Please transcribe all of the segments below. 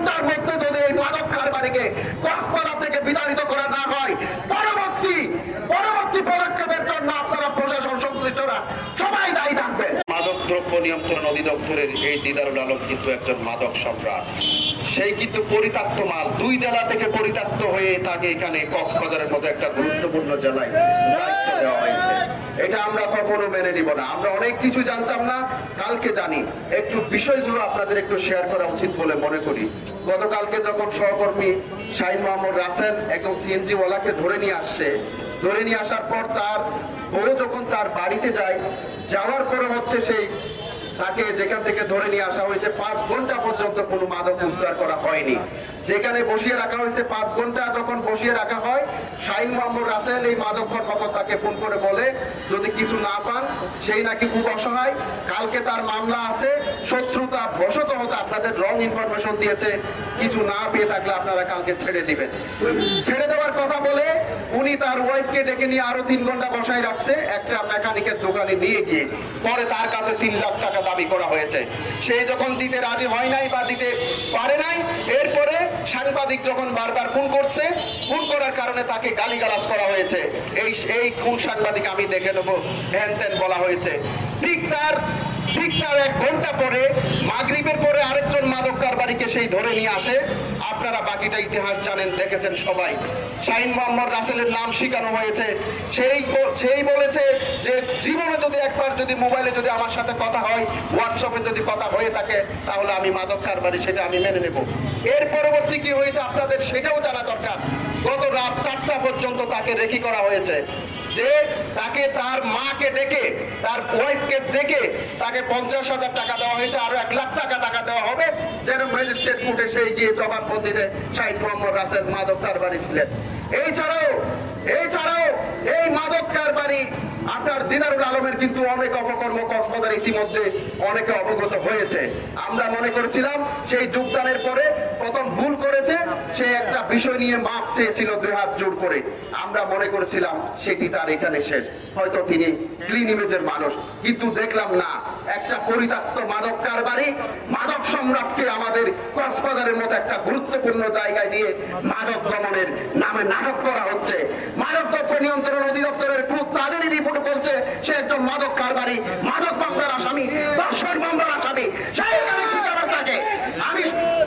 ঘণ্টার মধ্যে যদি এই মাদক কারবারিকে কক্সবাজার থেকে বিতাড়িত করা না হয় পরবর্তী পরবর্তী পদক্ষেপের জন্য আপনারা প্রশাসন সংশ্লিষ্টরা সবাই দায়ী থাকবেন মাদক দ্রব্য নিয়ন্ত্রণ অধিদপ্তরের এই দিদারুল আলম কিন্তু একজন মাদক সম্রাট। সেই কিন্তু পরিত্যক্ত মাল, দুই জেলা থেকে পরিত্যক্ত হয়ে তাকে এখানে কক্সবাজারের মতো একটা গুরুত্বপূর্ণ জেলায় দায়িত্ব দেওয়া হয়েছে। এটা আমরা কখনো মেনে নিব না। আমরা অনেক কিছু জানতাম না, কালকে জানি। একটু বিষয়গুলো আপনাদের একটু শেয়ার করা উচিত বলে মনে করি। গতকালকে যখন সহকর্মী শাহিন মোহাম্মদ রাসেল একজন সিএনজি ওয়ালাকে ধরে নিয়ে আসছে ধরে নিয়ে আসার পর তার বউ যখন তার বাড়িতে যায়, যাওয়ার পরে হচ্ছে সেই তাকে যেখান থেকে ধরে নিয়ে আসা হয়েছে, পাঁচ ঘণ্টা পর্যন্ত কোনো মাদক উদ্ধার করা হয়নি। যেখানে বসিয়ে রাখা হয়েছে পাঁচ ঘণ্টা, যখন বসিয়ে রাখা হয় শাহিন মোহাম্মদ রাসেল এই মাদক কর্মকর্তাকে ফোন করে বলে, যদি কিছু না পান, সেই নাকি খুব অসহায়। কালকে তার মামলা আছে, শত্রুতা বশত হতে আপনাদের রং ইনফরমেশন দিয়েছে। কিছু না পেয়ে থাকলে আপনারা কালকে ছেড়ে দিবেন। ছেড়ে দেওয়ার কথা বলে উনি তার ওয়াইফকে ডেকে নিয়ে আরও তিন ঘণ্টা বসায় রাখছে। একটা মেকানিকের দোকানে নিয়ে গিয়ে পরে তার কাছে তিন লাখ টাকা দাবি করা হয়েছে। সে যখন দিতে রাজি হয় নাই বা দিতে পারে নাই, এরপরে সাংবাদিক যখন বারবার খুন করছে ফোন করার কারণে তাকে গালিগালাজ করা হয়েছে। এই এই খুন সাংবাদিক আমি দেখে নেব। হ্যান বলা হয়েছে। ঠিক তার ঠিক তার এক ঘণ্টা পরে মাগরিবের পরে আরেকজন মাদক কারবারিকে সেই ধরে নিয়ে আসে। আপনারা বাকিটা ইতিহাস জানেন, দেখেছেন সবাই। শাহিন মোহাম্মদ রাসেলের নাম শিখানো হয়েছে। সেই সেই বলেছে যে, জীবনে যদি একবার যদি মোবাইলে যদি আমার সাথে কথা হয়, হোয়াটসঅ্যাপে যদি কথা হয়ে থাকে, তাহলে আমি মাদক কারবারি, সেটা আমি মেনে নেব। এর পরবর্তী কি হয়েছে আপনাদের সেটাও জানা দরকার। গত রাত চারটা পর্যন্ত তাকে রেখি করা হয়েছে। যে তাকে তার মাকে ডেকে, তার ওয়াইফকে ডেকে তাকে পঞ্চাশ হাজার টাকা দেওয়া হয়েছে, আরও এক লাখ টাকা টাকা দেওয়া হবে। যেন ম্যাজিস্ট্রেট কোর্টে সেই গিয়ে জবানবন্দিতে শাহিদ মোহাম্মদ রাসেল মাদক কারবারি ছিলেন। এই ছাড়াও এই ছাড়াও এই মাদক কারবারি আপনার দিদারুল আলমের কিন্তু অনেক অপকর্ম কক্সবাজার ইতিমধ্যে অনেকে অবগত হয়েছে। আমরা মনে করেছিলাম সেই যোগদানের পরে প্রথম ভুল করেছে, সে একটা বিষয় নিয়ে মাপ চেয়েছিল দুই হাত জোর করে। আমরা মনে করেছিলাম সেটি তার এখানে শেষ। হয়তো তিনি ক্লিন ইমেজের মানুষ, কিন্তু দেখলাম না। একটা পরিত্যক্ত মাদক কারবারি, মাদক সম্রাটকে আমাদের কক্সবাজারের মতো একটা গুরুত্বপূর্ণ জায়গায় দিয়ে মাদক দমনের নামে নাটক করা হচ্ছে। মাদক দ্রব্য নিয়ন্ত্রণ অধিদপ্তরের তাদেরই রিপোর্ট বলছে, সে একজন মাদক কারবারি, মাদক মামলার আসামি দর্শন মামলার আসামি সেই এখানে কি যাবে তাকে আমি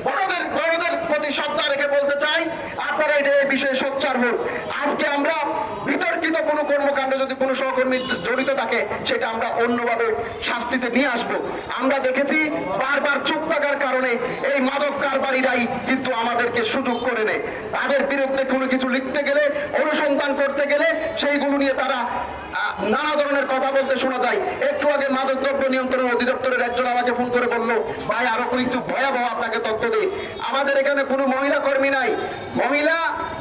বড়দের বড়দের প্রতি শ্রদ্ধা রেখে বলতে চাই আপনারা এটা এই বিষয়ে সোচ্চার হন আজকে আমরা বিতর্কিত কোনো কর্মকাণ্ড যদি কোনো সহকর্মী জড়িত থাকে, সেটা আমরা অন্যভাবে শাস্তিতে নিয়ে আসব। আমরা দেখেছি বারবার চুপ থাকার কারণে এই মাদক কারবারিরাই কিন্তু আমাদেরকে সুযোগ করে নেয়। তাদের বিরুদ্ধে কোনো কিছু লিখতে গেলে, অনুসন্ধান করতে গেলে সেইগুলো নিয়ে তারা নানা ধরনের কথা বলতে শোনা যায়। একটু আগে মাদক দ্রব্য নিয়ন্ত্রণ অধিদপ্তরের একজন আমাকে ফোন করে বলল, ভাই, আরও কিছু ভয়াবহ আপনাকে তথ্য দিই আমাদের এখানে কোনো মহিলা কর্মী নাই। মহিলা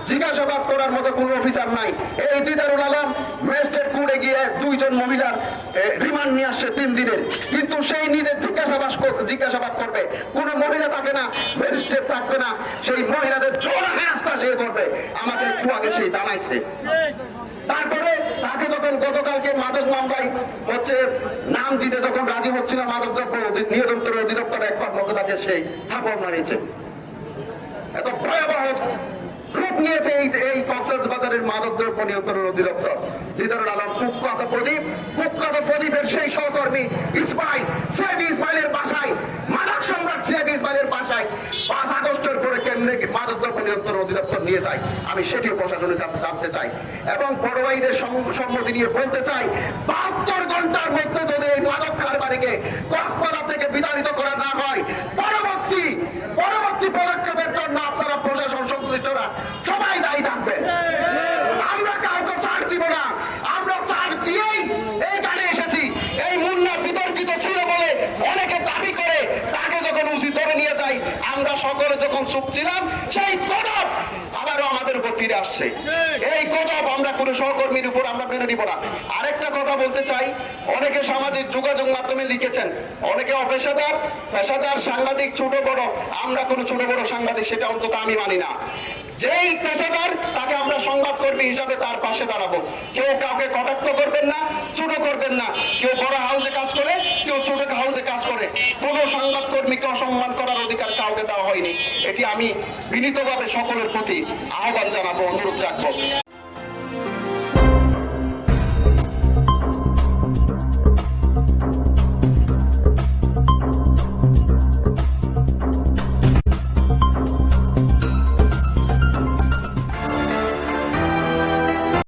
জিজ্ঞাসাবাদ করার মতো কোনো অফিসার নাই। এই দিদারুল আলম ম্যাজিস্ট্রেট কোর্টে গিয়ে দুইজন মহিলার রিমান্ড নিয়ে আসছে তিন দিনের। কিন্তু সেই নিজে জিজ্ঞাসাবাদ জিজ্ঞাসাবাদ করবে। কোনো মহিলা থাকে না, ম্যাজিস্ট্রেট থাকবে না, সেই মহিলাদের জোর হেনস্থা সে করবে। আমাকে একটু আগে সেই জানাইছে। তারপরে তাকে যখন গতকালকে মাদক মামলায় হচ্ছে নাম দিতে যখন রাজি হচ্ছিল মাদক দ্রব্য নিয়ন্ত্রণ অধিদপ্তর এক কর্মকর্তাকে সেই থাপড় মারিয়েছে। এত ভয়াবহ রূপ নিয়েছে এই এই কক্সবাজার বাজারের মাদক দ্রব্য নিয়ন্ত্রণ অধিদপ্তর। দিদারুল আলম কুখ্যাত প্রদীপ। কুখ্যাত প্রদীপের সেই সহকর্মী ইসমাইল। সিআইবি ইসমাইলের বাসায়। মাদক সম্রাট সিআইবি ইসমাইলের বাসায়। পাঁচ আগস্টের পরে কেমনে মাদক দ্রব্য নিয়ন্ত্রণ অধিদপ্তর নিয়ে যায়? আমি সেটিও প্রশাসনের কাছে জানতে চাই। এবং বড়ভাইদের সম- সম্মতি নিয়ে বলতে চাই, বাহাত্তর ঘণ্টার মধ্যে যদি এই মাদক কারবারিকে কক্সবাজার থেকে বিতাড়িত করা না হয় পরবর্তী পরবর্তী পদক্ষেপের জন্য আপনারা প্রশাসন সংশ্লিষ্টরা সবাই দায়ী থাকবে আমরা কাউকে ছাড় দিব না আমরা ছাড় দিয়েই এইখানে এসেছি এই মুন্না বিতর্কিত ছিল বলে অনেকে দাবি করে তাকে যখন উচিত ধরে নিয়ে যাই আমরা সকলে যখন চুপ ছিলাম, সেই গজব আবারও আমাদের উপর ফিরে আসছে। এই গজব আমরা কোনো সহকর্মীর উপর আমরা মেনে নিব না। আরেকটা কথা বলতে চাই, অনেকে সামাজিক যোগাযোগ মাধ্যমে লিখেছেন, অনেকে অপেশাদার, পেশাদার, সাংবাদিক, ছোট, বড়, আমরা কোনো ছোট, বড় সাংবাদিক, সেটা অন্তত আমি মানি না। যেই পেশাদার, তাকে আমরা সংবাদ সংবাদকর্মী হিসাবে তার পাশে দাঁড়াবো। কেউ কাউকে কটাক্ষ করবেন না, ছোট করবেন না। কেউ বড় হাউসে কাজ করে, কেউ ছোট হাউসে কাজ করে। কোন সংবাদকর্মীকে এটি আমি বিনীতভাবে সকলের প্রতি আহ্বান জানাব অনুরোধ রাখব।